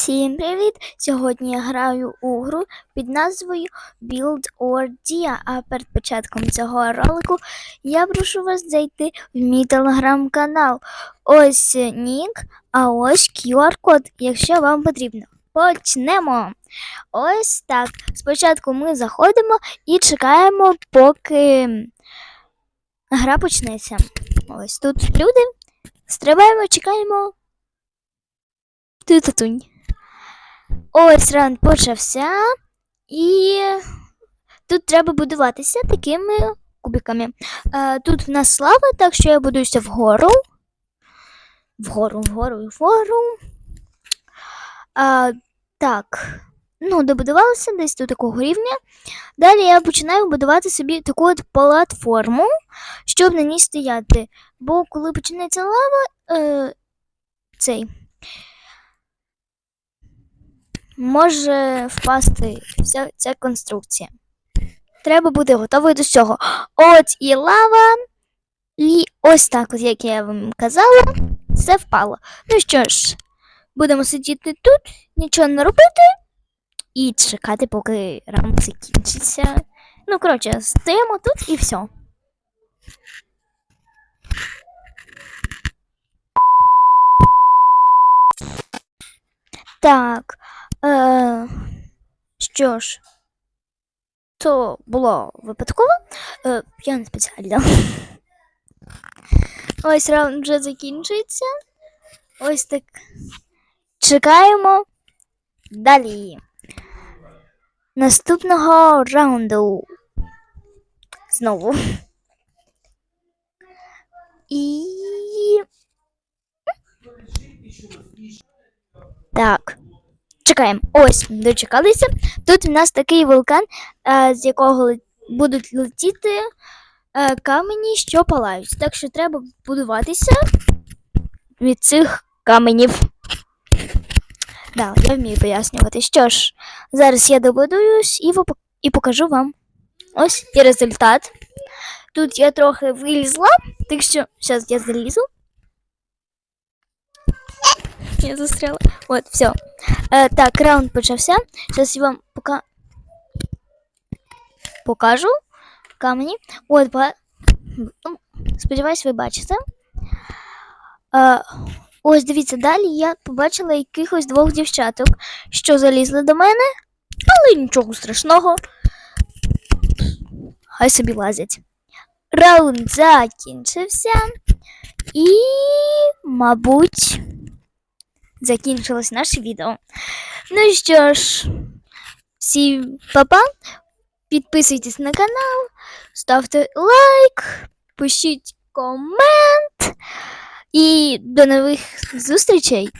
Всім привіт! Сьогодні я граю у гру під назвою Build or Dia. А перед початком цього ролику я прошу вас зайти в мій телеграм-канал. Ось нік, а ось QR-код, якщо вам потрібно. Почнемо. Ось так. Спочатку ми заходимо і чекаємо, поки гра почнеться. Ось тут люди. Стрибаємо, чекаємо. Ти-татунь. Ось раунд почався, і тут треба будуватися такими кубиками. Е, тут в нас лава, так що я будуюся вгору. Вгору, вгору, вгору. А, так. Ну, добудувалася десь до такого рівня. Далі я починаю будувати собі таку от платформу, щоб на ній стояти. Бо коли починається лава, е, цей може впасти вся ця конструкція. Треба бути готовою до цього. От і лава, і ось так, от, як я вам казала, все впало. Ну що ж, будемо сидіти тут, нічого не робити і чекати, поки раунд закінчиться. Ну, коротше, стоїмо тут і все. Так. Що ж, то було випадково. Е, я не спеціально. Ось раунд вже закінчується. Ось так. Чекаємо далі. Наступного раунду. Знову. І. Так. Чекаємо. Ось, дочекалися. Тут в нас такий вулкан, е, з якого будуть летіти е, камені, що палають. Так що треба будуватися від цих каменів. Да, я вмію пояснювати. Що ж, зараз я добудуюсь і, і покажу вам. Ось і результат. Тут я трохи вилізла, так що зараз я залізу. Я застряла. От, все. Е, так, раунд почався. Зараз я вам пока... покажу камені. От, ба... сподіваюсь, ви бачите. Е, ось дивіться, далі я побачила якихось двох дівчаток, що залізли до мене, але нічого страшного. Хай собі лазять. Раунд закінчився. І, мабуть, закінчилось наше відео. Ну що ж, всім па-па, підписуйтесь на канал, ставте лайк, пишіть комент і до нових зустрічей!